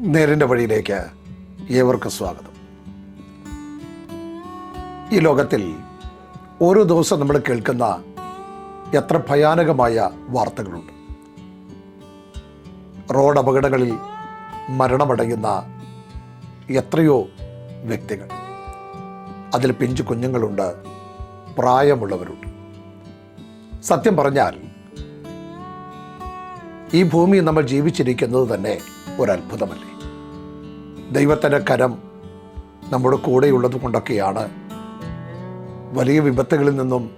നേരിന്റെ വഴിയിലേക്ക് ഏവർക്കും സ്വാഗതം. ഈ ലോകത്തിൽ ഓരോ ദിവസം നമ്മൾ കേൾക്കുന്ന എത്ര ഭയാനകമായ വാർത്തകളുണ്ട്. റോഡ് അപകടങ്ങളിൽ മരണമടയുന്ന എത്രയോ വ്യക്തികൾ. അതിൽ പിഞ്ചു കുഞ്ഞുങ്ങളുണ്ട് പ്രായമുള്ളവരുണ്ട്. സത്യം പറഞ്ഞാൽ ഈ ഭൂമി നമ്മൾ ജീവിച്ചിരിക്കുന്നത് തന്നെ ഒരത്ഭുതമല്ലേ? ദൈവത്തിന്റെ കരം നമ്മുടെ കൂടെയുള്ളത് കൊണ്ടൊക്കെയാണ് വലിയ വിപത്തുകളിൽ നിന്നും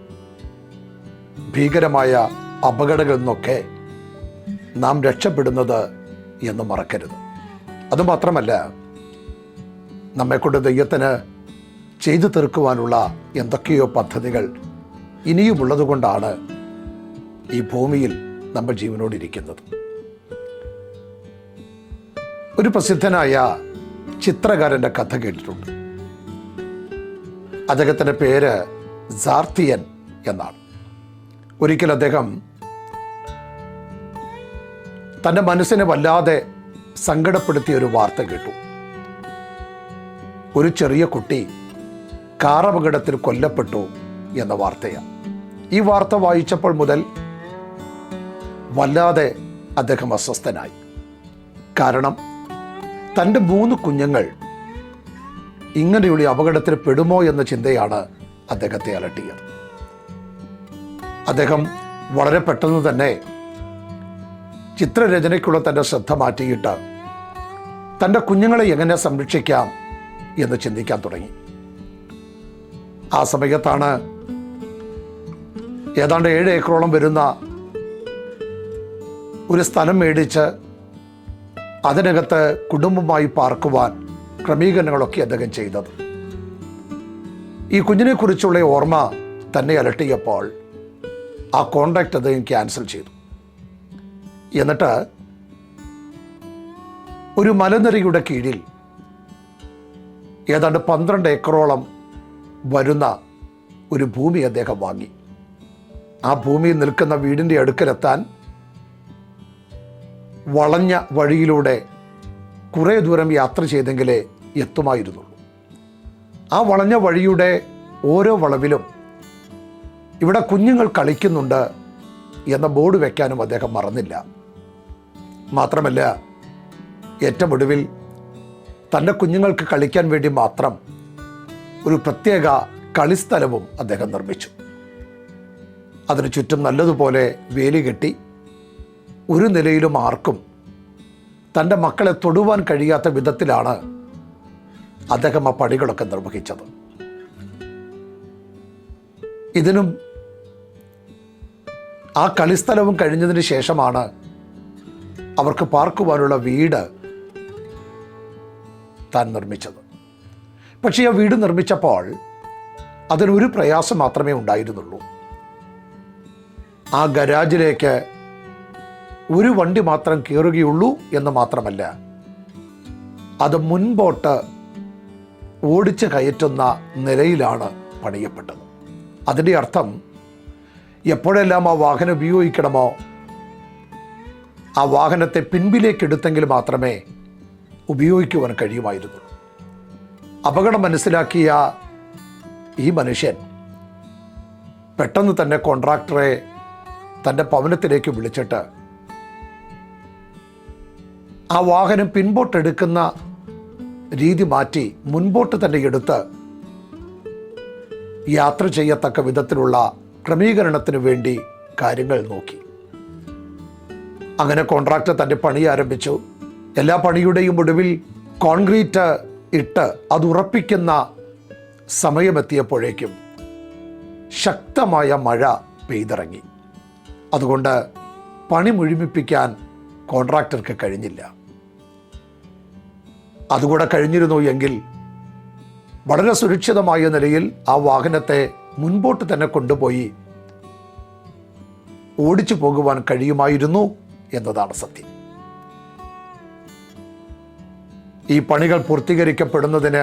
ഭീകരമായ അപകടങ്ങളിൽ നിന്നൊക്കെ നാം രക്ഷപ്പെടുന്നത് എന്ന് മറക്കരുത്. അതുമാത്രമല്ല നമ്മെക്കൊണ്ട് ദൈവത്തിന് ചെയ്തു തീർക്കുവാനുള്ള എന്തൊക്കെയോ പദ്ധതികൾ ഇനിയുമുള്ളതുകൊണ്ടാണ് ഈ ഭൂമിയിൽ നമ്മൾ ജീവനോടിരിക്കുന്നത്. ഒരു പ്രസിദ്ധനായ ചിത്രകാരന്റെ കഥ കേട്ടിട്ടുണ്ട്. അദ്ദേഹത്തിന്റെ പേര് സാർത്തിയൻ എന്നാണ്. ഒരിക്കൽ അദ്ദേഹം തന്റെ മനസ്സിനെ വല്ലാതെ സങ്കടപ്പെടുത്തിയ ഒരു വാർത്ത കേട്ടു. ഒരു ചെറിയ കുട്ടി കാറപകടത്തിൽ കൊല്ലപ്പെട്ടു എന്ന വാർത്തയാണ്. ഈ വാർത്ത വായിച്ചപ്പോൾ മുതൽ വല്ലാതെ അദ്ദേഹം അസ്വസ്ഥനായി. കാരണം തന്റെ മൂന്ന് കുഞ്ഞുങ്ങൾ ഇങ്ങനെയുള്ള അപകടത്തിൽ പെടുമോ എന്ന ചിന്തയാണ് അദ്ദേഹത്തെ അലട്ടിയത്. അദ്ദേഹം വളരെ പെട്ടെന്ന് തന്നെ ചിത്രരചനയ്ക്കുള്ള തന്റെ ശ്രദ്ധ മാറ്റിയിട്ട് തന്റെ കുഞ്ഞുങ്ങളെ എങ്ങനെ സംരക്ഷിക്കാം എന്ന് ചിന്തിക്കാൻ തുടങ്ങി. ആ സമയത്താണ് ഏതാണ്ട് ഏഴ് ഏക്കറോളം വരുന്ന ഒരു സ്ഥലം മേടിച്ച് അതിനകത്ത് കുടുംബമായി പാർക്കുവാൻ ക്രമീകരണങ്ങളൊക്കെ അദ്ദേഹം ചെയ്തത്. ഈ കുഞ്ഞിനെക്കുറിച്ചുള്ള ഓർമ്മ തന്നെ അലട്ടിയപ്പോൾ ആ കോണ്ടാക്റ്റ് അദ്ദേഹം ക്യാൻസൽ ചെയ്തു. എന്നിട്ട് ഒരു മലനിരയുടെ കീഴിൽ ഏതാണ്ട് പന്ത്രണ്ട് ഏക്കറോളം വരുന്ന ഒരു ഭൂമി അദ്ദേഹം വാങ്ങി. ആ ഭൂമിയിൽ നിൽക്കുന്ന വീടിന്റെ അടുക്കലെത്താൻ വളഞ്ഞ വഴിയിലൂടെ കുറേ ദൂരം യാത്ര ചെയ്തെങ്കിലേ എത്തുമായിരുന്നുള്ളൂ. ആ വളഞ്ഞ വഴിയുടെ ഓരോ വളവിലും ഇവിടെ കുഞ്ഞുങ്ങൾ കളിക്കുന്നുണ്ട് എന്ന ബോർഡ് വയ്ക്കാനും അദ്ദേഹം മറന്നില്ല. മാത്രമല്ല ഏറ്റവും ഒടുവിൽ തന്റെ കുഞ്ഞുങ്ങൾക്ക് കളിക്കാൻ വേണ്ടി മാത്രം ഒരു പ്രത്യേക കളിസ്ഥലവും അദ്ദേഹം നിർമ്മിച്ചു. അതിനു ചുറ്റും നല്ലതുപോലെ വേലി കെട്ടി ഒരു നിലയിലും ആർക്കും തന്റെ മക്കളെ തൊടുവാൻ കഴിയാത്ത വിധത്തിലാണ് അദ്ദേഹം ആ പണികളൊക്കെ നിർവഹിച്ചത്. ഇതിനും ആ കളിസ്ഥലവും കഴിഞ്ഞതിന് ശേഷമാണ് അവർക്ക് പാർക്കുവാനുള്ള വീട് താൻ നിർമ്മിച്ചത്. പക്ഷേ ആ വീട് നിർമ്മിച്ചപ്പോൾ അതിനൊരു പ്രയാസം മാത്രമേ ഉണ്ടായിരുന്നുള്ളൂ. ആ ഗരാജിലേക്ക് ഒരു വണ്ടി മാത്രം കയറുകയുള്ളൂ എന്ന് മാത്രമല്ല അത് മുൻപോട്ട് ഓടിച്ച് കയറ്റുന്ന നിലയിലാണ് പണിയപ്പെട്ടത്. അതിന്റെ അർത്ഥം എപ്പോഴെല്ലാം ആ വാഹനം ഉപയോഗിക്കണമോ ആ വാഹനത്തെ പിൻപിലേക്ക് എടുത്തെങ്കിൽ മാത്രമേ ഉപയോഗിക്കുവാൻ കഴിയുമായിരുന്നുള്ളൂ. അപകടം മനസ്സിലാക്കിയ ഈ മനുഷ്യൻ പെട്ടെന്ന് തന്നെ കോൺട്രാക്ടറെ തന്റെ ഭവനത്തിലേക്ക് വിളിച്ചിട്ട് ആ വാഹനം പിൻപോട്ടെടുക്കുന്ന രീതി മാറ്റി മുൻപോട്ട് തന്നെ എടുത്ത് യാത്ര ചെയ്യത്തക്ക വിധത്തിലുള്ള ക്രമീകരണത്തിന് വേണ്ടി കാര്യങ്ങൾ നോക്കി. അങ്ങനെ കോൺട്രാക്ടർ തന്റെ പണി ആരംഭിച്ചു. എല്ലാ പണിയുടെയും ഒടുവിൽ കോൺക്രീറ്റ് ഇട്ട് അത് ഉറപ്പിക്കുന്ന സമയമെത്തിയപ്പോഴേക്കും ശക്തമായ മഴ പെയ്തിറങ്ങി. അതുകൊണ്ട് പണി മുഴുമിപ്പിക്കാൻ കോൺട്രാക്ടർക്ക് കഴിഞ്ഞില്ല. അതുകൂടെ കഴിഞ്ഞിരുന്നു എങ്കിൽ വളരെ സുരക്ഷിതമായ നിലയിൽ ആ വാഹനത്തെ മുൻപോട്ട് തന്നെ കൊണ്ടുപോയി ഓടിച്ചു പോകുവാൻ കഴിയുമായിരുന്നു എന്നതാണ് സത്യം. ഈ പണികൾ പൂർത്തീകരിക്കപ്പെടുന്നതിന്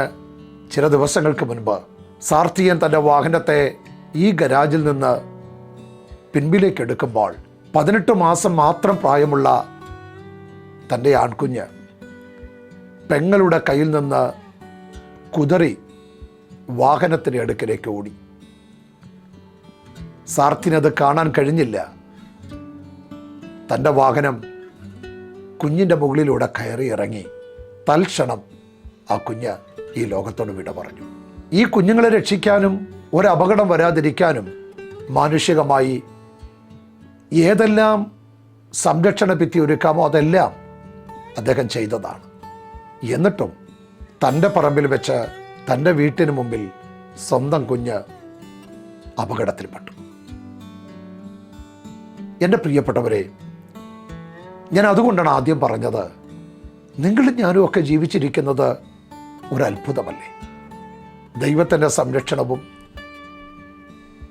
ചില ദിവസങ്ങൾക്ക് മുൻപ് സാർത്തിയൻ തന്റെ വാഹനത്തെ ഈ ഗരാജിൽ നിന്ന് പിൻപിലേക്ക് എടുക്കുമ്പോൾ പതിനെട്ട് മാസം മാത്രം പ്രായമുള്ള തന്റെ ആൺകുഞ്ഞ് പെങ്ങളുടെ കയ്യിൽ നിന്ന് കുതറി വാഹനത്തിന് അടുക്കലേക്ക് ഓടി. സാർത്തിനത് കാണാൻ കഴിഞ്ഞില്ല. തന്റെ വാഹനം കുഞ്ഞിന്റെ മുകളിലൂടെ കയറി ഇറങ്ങി. തൽക്ഷണം ആ കുഞ്ഞ് ഈ ലോകത്തോട് വിട പറഞ്ഞു. ഈ കുഞ്ഞുങ്ങളെ രക്ഷിക്കാനും ഒരു അപകടം വരാതിരിക്കാനും മാനുഷികമായി ഏതെല്ലാം സംരക്ഷണ ഭിത്തി ഒരുക്കാമോ അതെല്ലാം അദ്ദേഹം ചെയ്തതാണ്. എന്നിട്ടും തന്റെ പറമ്പിൽ വെച്ച് തന്റെ വീട്ടിന് മുമ്പിൽ സ്വന്തം കുഞ്ഞ് അപകടത്തിൽപ്പെട്ടു. എന്റെ പ്രിയപ്പെട്ടവരെ ഞാൻ അതുകൊണ്ടാണ് ആദ്യം പറഞ്ഞത് നിങ്ങളും ഞാനും ഒക്കെ ജീവിച്ചിരിക്കുന്നത് ഒരു അത്ഭുതമല്ലേ ദൈവത്തിന്റെ സംരക്ഷണവും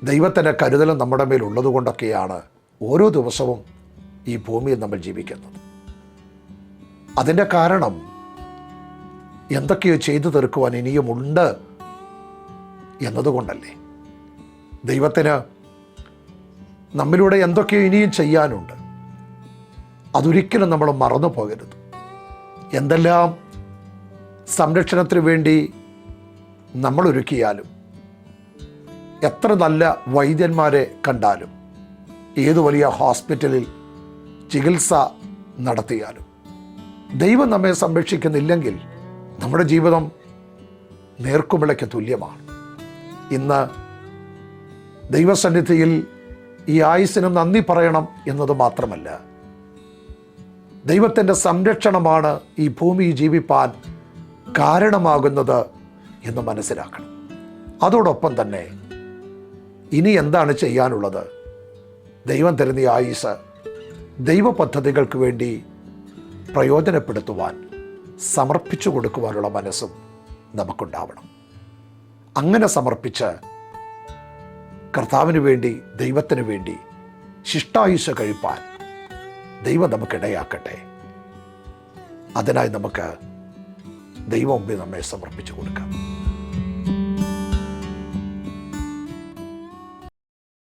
ദൈവത്തിന്റെ കരുതലും നമ്മുടെ മേൽ ഉള്ളതുകൊണ്ടൊക്കെയാണ് ഓരോ ദിവസവും ഈ ഭൂമിയിൽ നമ്മൾ ജീവിക്കുന്നത്. അതിന്റെ കാരണം എന്തൊക്കെയോ ചെയ്തു തീർക്കുവാൻ ഇനിയുമുണ്ട് എന്നതുകൊണ്ടല്ലേ? ദൈവത്തിന് നമ്മിലൂടെ എന്തൊക്കെയോ ഇനിയും ചെയ്യാനുണ്ട്. അതൊരിക്കലും നമ്മൾ മറന്നു പോകരുത്. എന്തെല്ലാം സംരക്ഷണത്തിന് വേണ്ടി നമ്മൾ ഒരുക്കിയാലും എത്ര നല്ല വൈദ്യന്മാരെ കണ്ടാലും ഏതു വലിയ ഹോസ്പിറ്റലിൽ ചികിത്സ നടത്തിയാലും ദൈവം നമ്മെ സംരക്ഷിക്കുന്നില്ലെങ്കിൽ നമ്മുടെ ജീവിതം നേർക്കുമിളയ്ക്ക് തുല്യമാണ്. ഇന്ന് ദൈവസന്നിധിയിൽ ഈ ആയുസ്സിന് നന്ദി പറയണം എന്നത് മാത്രമല്ല ദൈവത്തിന്റെ സംരക്ഷണമാണ് ഈ ഭൂമി ജീവിപ്പാൻ കാരണമാകുന്നത് എന്ന് മനസ്സിലാക്കണം. അതോടൊപ്പം തന്നെ ഇനി എന്താണ് ചെയ്യാനുള്ളത്? ദൈവം തരുന്ന ആയുസ് ദൈവ പദ്ധതികൾക്ക് വേണ്ടി പ്രയോജനപ്പെടുത്തുവാൻ സമർപ്പിച്ചു കൊടുക്കുവാനുള്ള മനസ്സും നമുക്കുണ്ടാവണം. അങ്ങനെ സമർപ്പിച്ച് കർത്താവിന് വേണ്ടി ദൈവത്തിന് വേണ്ടി ശിഷ്ടായുഷ കഴിപ്പാൻ ദൈവം നമുക്കിടയാക്കട്ടെ അതിനായി നമുക്ക് ദൈവം നമ്മെ സമർപ്പിച്ചു കൊടുക്കാം.